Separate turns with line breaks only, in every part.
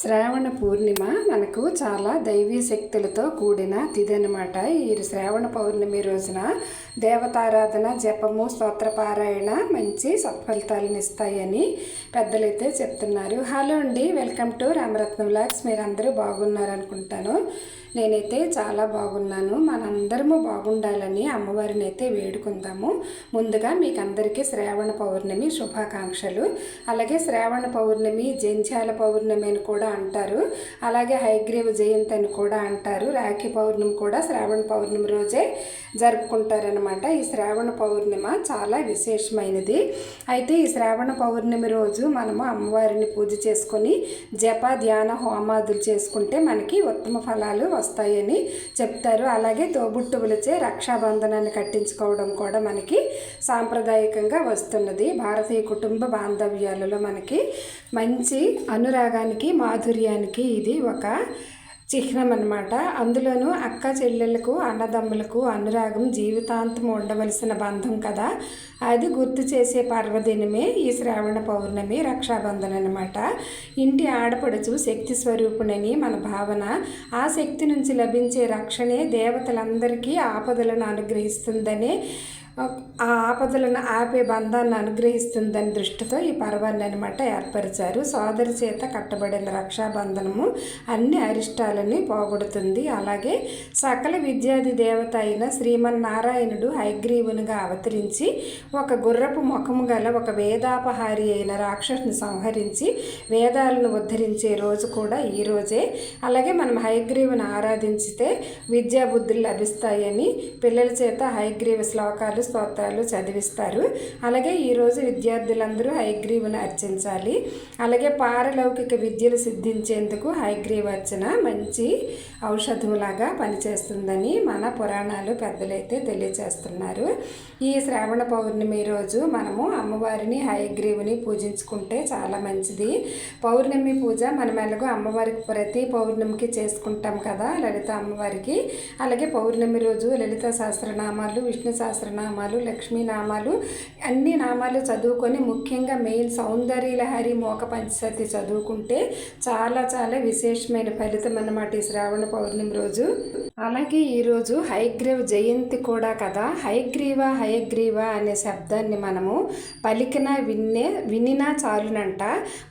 శ్రావణ పూర్ణిమ మనకు చాలా దైవీ శక్తులతో కూడిన తిథి అనమాట ఈ శ్రావణ పౌర్ణమి రోజున దేవతారాధన జపము స్తోత్రపారాయణ మంచి సత్ఫలితాలను ఇస్తాయని పెద్దలైతే చెప్తున్నారు. హలో అండి వెల్కమ్ టు రామరత్న వ్లాగ్స్. మీరు అందరూ నేనైతే చాలా బాగున్నాను. మనందరము బాగుండాలని అమ్మవారిని అయితే వేడుకుందాము. ముందుగా మీకు అందరికీ శ్రావణ పౌర్ణమి శుభాకాంక్షలు. అలాగే శ్రావణ పౌర్ణమి జంధ్యాల పౌర్ణమి అని కూడా అంటారు. అలాగే హైగ్రీవ జయంతి అని కూడా అంటారు. రాఖీ పౌర్ణమి కూడా శ్రావణ పౌర్ణమి రోజే జరుపుకుంటారనమాట ఈ శ్రావణ పౌర్ణిమ చాలా విశేషమైనది. అయితే ఈ శ్రావణ పౌర్ణమి రోజు మనము అమ్మవారిని పూజ చేసుకొని జప ధ్యాన హోమాదులు చేసుకుంటే మనకి ఉత్తమ ఫలాలు వస్తాయని చెప్తారు. అలాగే తోబుట్టువులచే రక్షాబంధనాన్ని కట్టించుకోవడం కూడా మనకి సాంప్రదాయకంగా వస్తున్నది. భారతీయ కుటుంబ బాంధవ్యాలలో మనకి మంచి అనురాగానికి మాధుర్యానికి ఇది ఒక చిహ్నం అనమాట అందులోనూ అక్క చెల్లెలకు అన్నదమ్ములకు అనురాగం జీవితాంతం ఉండవలసిన బంధం కదా. అది గుర్తు చేసే పర్వదినమే ఈ శ్రావణ పౌర్ణమి రక్షాబంధన్ అనమాట ఇంటి ఆడపడుచు శక్తి స్వరూపుణని మన భావన. ఆ శక్తి నుంచి లభించే రక్షణే దేవతలందరికీ ఆపదలను అనుగ్రహిస్తుందనే ఆ ఆపదలను ఆపే బంధాన్ని అనుగ్రహిస్తుందని దృష్టితో ఈ పర్వాన్ని అనమాట ఏర్పరిచారు. సోదరి చేత కట్టబడిన రక్షాబంధనము అన్ని అరిష్టాలని పోగొడుతుంది. అలాగే సకల విద్యాది దేవత అయిన శ్రీమన్నారాయణుడు హైగ్రీవునిగా అవతరించి ఒక గుర్రపు ముఖము గల ఒక వేదాపహారి అయిన రాక్షసుని సంహరించి వేదాలను ఉద్ధరించే రోజు కూడా ఈ రోజే. అలాగే మనం హైగ్రీవుని ఆరాధించితే విద్యాబుద్ధులు లభిస్తాయని పిల్లల చేత హైగ్రీవ శ్లోకాలు స్తోత్రాలు చదివిస్తారు. అలాగే ఈరోజు విద్యార్థులందరూ హైగ్రీవును అర్చించాలి. అలాగే పారలౌకిక విద్యలు సిద్ధించేందుకు హైగ్రీవ అర్చన మంచి ఔషధంలాగా పనిచేస్తుందని మన పురాణాలు పెద్దలైతే తెలియచేస్తున్నారు. ఈ శ్రావణ పౌర్ణమి రోజు మనము అమ్మవారిని హయగ్రీవుని పూజించుకుంటే చాలా మంచిది. పౌర్ణమి పూజ మనం ఎలాగో అమ్మవారికి ప్రతి పౌర్ణమికి చేసుకుంటాం కదా లలిత అమ్మవారికి. అలాగే పౌర్ణమి రోజు లలిత సహస్రనామాలు విష్ణు సహస్రనామాలు లక్ష్మీ నామాలు అన్ని నామాలు చదువుకొని ముఖ్యంగా మెయిన్ సౌందర్యలహరి మోక పంచసతి చదువుకుంటే చాలా చాలా విశేషమైన ఫలితం అన్నమాట ఈ శ్రావణ పౌర్ణమి రోజు. అలాగే ఈరోజు హైగ్రీవ జయంతి కూడా కదా. హైగ్రీవ హయగ్రీవ అనే శబ్దాన్ని మనము పలికిన విన్నే వినినా చాలునంట.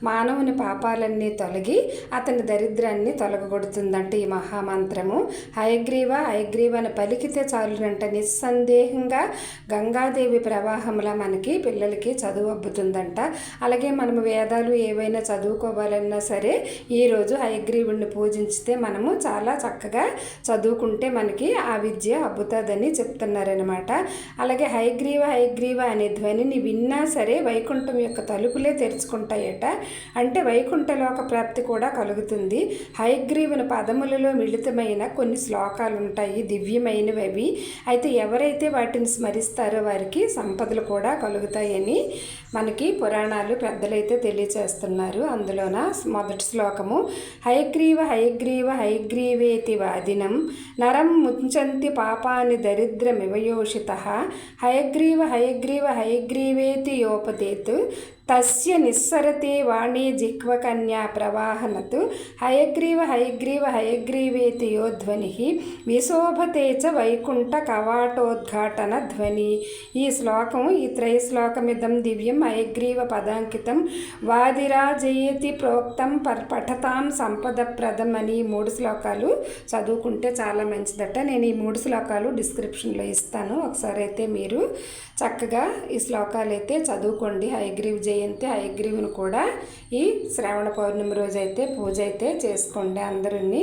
మానవుని పాపాలన్నీ తొలగి అతని దరిద్రాన్ని తొలగొడుతుందంట ఈ మహామంత్రము. హయగ్రీవ హయగ్రీవ అని పలికితే చాలునంట. నిస్సందేహంగా గంగాదేవి ప్రవాహంలా మనకి పిల్లలకి చదువు అబ్బుతుందంట అలాగే మనం వేదాలు ఏవైనా చదువుకోవాలన్నా సరే ఈరోజు హయగ్రీవుణ్ణి పూజించితే మనము చాలా చక్కగా చదువుకుంటే మనకి ఆ విద్య అబ్బుతుందని చెప్తున్నారనమాట అలాగే హైగ్రీవ హైగ్రీవ అనే ధ్వనిని విన్నా సరే వైకుంఠం యొక్క తలుపులే తెరుచుకుంటాయట. అంటే వైకుంఠలోక ప్రాప్తి కూడా కలుగుతుంది. హైగ్రీవుని పదములలో మిళితమైన కొన్ని శ్లోకాలు ఉంటాయి దివ్యమైనవి అవి అయితే ఎవరైతే వాటిని స్మరిస్తారో వారికి సంపదలు కూడా కలుగుతాయని మనకి పురాణాలు పెద్దలైతే తెలియచేస్తున్నారు. అందులోన మొదటి శ్లోకము హైగ్రీవ హైగ్రీవ హైగ్రీవ హయగ్రీవేతి వాదినం నరం ముంచంతి పాపాని దరిద్రమివయోషిత హయగ్రీవ హయగ్రీవ హయగ్రీవేతి యోపదేత్. తస్య నిస్సరతే వాణి జిహ్వకన్యా ప్రవాహనతు హయగ్రీవ హయగ్రీవ హయగ్రీవేతి యో ధ్వని విశోభతే చ వైకుంఠ కవాటోద్ఘాటన ధ్వని. ఈ శ్లోకం ఈ త్రైశ్లోకమిదం దివ్యం హయగ్రీవ పదాంకితం వాదిరాజయతి ప్రోక్తం పర్ పఠతాం సంపదప్రదం అని మూడు శ్లోకాలు చదువుకుంటే చాలా మంచిదట. నేను ఈ మూడు శ్లోకాలు డిస్క్రిప్షన్లో ఇస్తాను. ఒకసారి అయితే మీరు చక్కగా ఈ శ్లోకాలు అయితే చదువుకోండి. హయగ్రీవ్ జయంతి హయగ్రీవుని కూడా ఈ శ్రావణ పౌర్ణమి రోజు అయితే పూజ అయితే చేసుకోండి అందరినీ.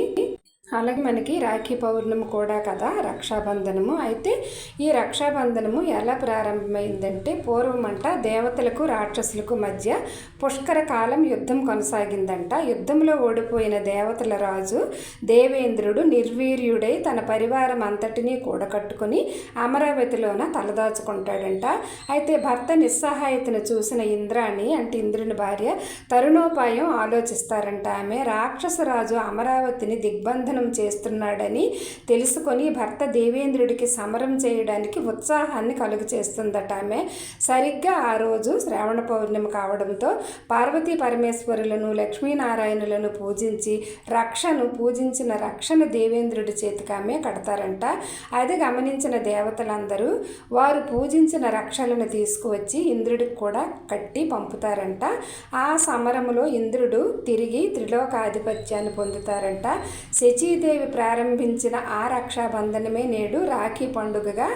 అలాగే మనకి రాఖీ పౌర్ణమి కూడా కదా రక్షాబంధనము. అయితే ఈ రక్షాబంధనము ఎలా ప్రారంభమైందంటే పూర్వం అంట దేవతలకు రాక్షసులకు మధ్య పుష్కర కాలం యుద్ధం కొనసాగిందంట. యుద్ధంలో ఓడిపోయిన దేవతల రాజు దేవేంద్రుడు నిర్వీర్యుడై తన పరివారం అంతటినీ కూడకట్టుకుని అమరావతిలోన తలదాచుకుంటాడంట. అయితే భర్త నిస్సహాయతను చూసిన ఇంద్రాణి అంటే ఇంద్రుని భార్య తరుణోపాయం ఆలోచిస్తారంట ఆమె. రాక్షసరాజు అమరావతిని దిగ్బంధన భోజనం చేస్తున్నాడని తెలుసుకొని భర్త దేవేంద్రుడికి సమరం చేయడానికి ఉత్సాహాన్ని కలుగు చేస్తుందట ఆమె. సరిగ్గా ఆ రోజు శ్రావణ పౌర్ణమి కావడంతో పార్వతీ పరమేశ్వరులను లక్ష్మీనారాయణులను పూజించి రక్షను పూజించిన రక్షణ దేవేంద్రుడి చేతికి ఆమె కడతారంట. అది గమనించిన దేవతలందరూ వారు పూజించిన రక్షలను తీసుకువచ్చి ఇంద్రుడికి కూడా కట్టి పంపుతారంట. ఆ సమరములో ఇంద్రుడు తిరిగి త్రిలోకాధిపత్యాన్ని పొందుతారంట. తులసీదేవి ప్రారంభించిన ఆ రక్షాబంధనమే నేడు రాఖీ పండుగగా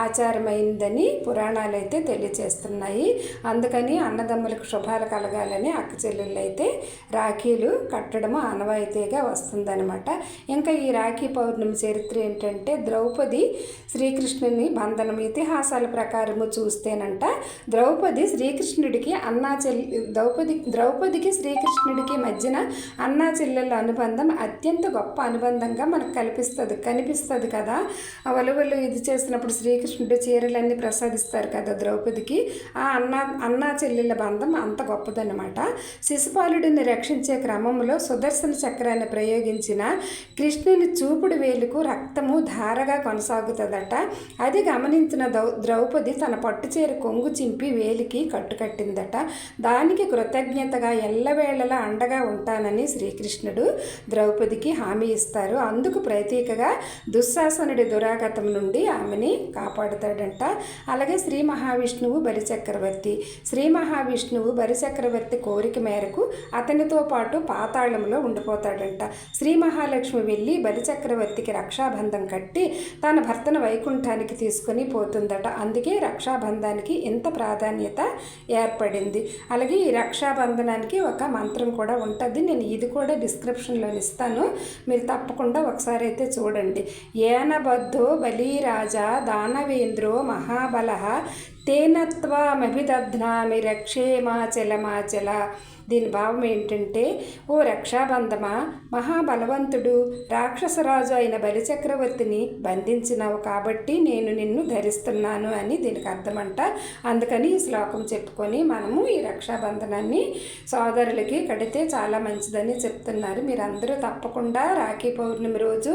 ఆచారమైందని పురాణాలు అయితే తెలియచేస్తున్నాయి. అందుకని అన్నదమ్ములకు శుభాలు కలగాలని అక్క చెల్లెళ్ళైతే అయితే రాఖీలు కట్టడం ఆనవాయితీగా వస్తుందన్నమాట. ఇంకా ఈ రాఖీ పౌర్ణమి చరిత్ర ఏంటంటే ద్రౌపది శ్రీకృష్ణుని బంధనం ఇతిహాసాల ప్రకారము చూస్తేనంట ద్రౌపది శ్రీకృష్ణుడికి అన్నా చెల్లి ద్రౌపది ద్రౌపదికి శ్రీకృష్ణుడికి మధ్యన అన్నా చెల్లెళ్ళ అనుబంధం అత్యంత గొప్ప అనుబంధంగా మనకు కల్పిస్తుంది కనిపిస్తుంది కదా? వలువలు ఇది చేసినప్పుడు శ్రీకృష్ణుడు చీరలన్నీ ప్రసాదిస్తారు కదా ద్రౌపదికి. ఆ అన్నా అన్నా చెల్లెల బంధం అంత గొప్పదన్నమాట. శిశుపాలుడిని రక్షించే క్రమంలో సుదర్శన చక్రాన్ని ప్రయోగించిన కృష్ణుని చూపుడు వేలుకు రక్తము ధారగా కొనసాగుతుందట. అది గమనించిన దౌ ద్రౌపది తన పట్టు చీర కొంగు చింపి వేలికి కట్టుకట్టిందట. దానికి కృతజ్ఞతగా ఎల్లవేళలా అండగా ఉంటానని శ్రీకృష్ణుడు ద్రౌపదికి హామీ ఇస్తారు అందుకు ప్రతీకగా దుశ్శాసనుడి దురాగతం నుండి ఆమెని కాపాడుతాడంట. అలాగే శ్రీ మహావిష్ణువు బలిచక్రవర్తి. శ్రీ మహావిష్ణువు బలిచక్రవర్తి కోరిక మేరకు అతనితో పాటు పాతాళంలో ఉండిపోతాడంట. శ్రీ మహాలక్ష్మి వెళ్ళి బలిచక్రవర్తికి రక్షాబంధం కట్టి తన భర్తను వైకుంఠానికి తీసుకొని పోతుందట. అందుకే రక్షాబంధానికి ఇంత ప్రాధాన్యత ఏర్పడింది. అలాగే ఈ రక్షాబంధనానికి ఒక మంత్రం కూడా ఉంటుంది. నేను ఇది కూడా డిస్క్రిప్షన్లో ఇస్తాను. మీరు తప్పకుండా ఒకసారి అయితే చూడండి. ఏనబద్ధో బలీరాజా దానవేంద్రో మహాబల తేనత్వమభిదధ్నామి రక్షేమాచలమాచల దీని భావం ఏంటంటే ఓ రక్షాబంధమా మహాబలవంతుడు రాక్షసరాజు అయిన బలిచక్రవర్తిని బంధించినావు కాబట్టి నేను నిన్ను ధరిస్తున్నాను అని దీనికి అర్థమంట. అందుకని ఈ శ్లోకం చెప్పుకొని మనము ఈ రక్షాబంధనాన్ని సోదరులకి కడితే చాలా మంచిదని చెప్తున్నారు. మీరందరూ తప్పకుండా రాఖీ పౌర్ణమి రోజు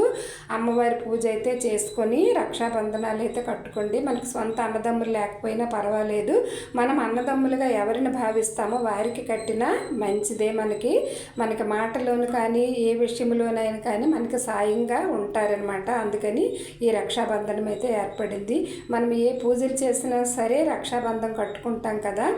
అమ్మవారి పూజ అయితే చేసుకొని రక్షాబంధనాలు అయితే కట్టుకోండి. మనకి సొంత అన్నదమ్ములు లేకపోయినా పర్వాలేదు. మనం అన్నదమ్ములుగా ఎవరిని భావిస్తామో వారికి కట్టిన మంచిదే మనకి. మనకి మాటలోను కానీ ఏ విషయంలోనైనా కానీ మనకి సాయంగా ఉంటారనమాట అందుకని ఈ రక్షాబంధనం అయితే ఏర్పడింది. మనం ఏ పూజలు చేసినా సరే రక్షాబంధం కట్టుకుంటాం కదా.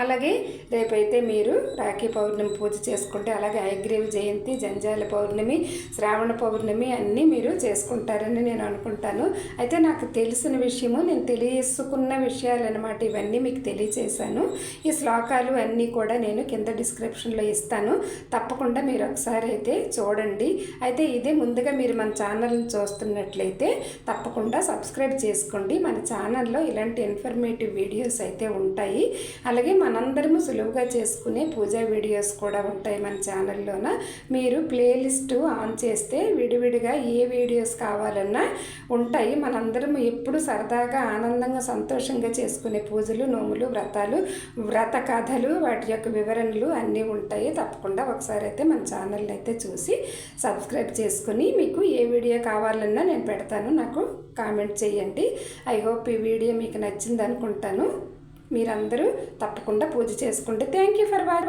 అలాగే రేపైతే మీరు రాఖీ పౌర్ణమి పూజ చేసుకుంటే అలాగే ఐగ్రీవ్ జయంతి జంజాల పౌర్ణమి శ్రావణ పౌర్ణమి అన్నీ మీరు చేసుకుంటారని నేను అనుకుంటాను. అయితే నాకు తెలిసిన విషయము నేను తెలుసుకున్న విషయాలన్నమాట ఇవన్నీ మీకు తెలియచేశాను. ఈ శ్లోకాలు అన్నీ కూడా నేను కింద డిస్క్రిప్షన్లో ఇస్తాను. తప్పకుండా మీరు ఒకసారి అయితే చూడండి. అయితే ఇదే ముందుగా మీరు మన ఛానల్ని చూస్తున్నట్లయితే తప్పకుండా సబ్స్క్రైబ్ చేసుకోండి. మన ఛానల్లో ఇలాంటి ఇన్ఫర్మేటివ్ వీడియోస్ అయితే ఉంటాయి. అలాగే మనందరము సులువుగా చేసుకునే పూజా వీడియోస్ కూడా ఉంటాయి మన ఛానల్లోన. మీరు ప్లేలిస్ట్ ఆన్ చేస్తే విడివిడిగా ఏ వీడియోస్ కావాలన్నా ఉంటాయి. మనందరము ఎప్పుడు సరదాగా ఆనందంగా సంతోషంగా చేసుకునే పూజలు నోములు వ్రతాలు వ్రత కథలు వాటి యొక్క వివరణలు అన్నీ ఉంటాయి. తప్పకుండా ఒకసారి అయితే మన ఛానల్ అయితే చూసి సబ్స్క్రైబ్ చేసుకుని మీకు ఏ వీడియో కావాలన్నా నేను పెడతాను. నాకు కామెంట్ చేయండి. ఐ హోప్ ఈ వీడియో మీకు నచ్చింది అనుకుంటాను. మీరందరూ తప్పకుండా పూజ చేసుకోండి థ్యాంక్ యూ ఫర్ వాచ్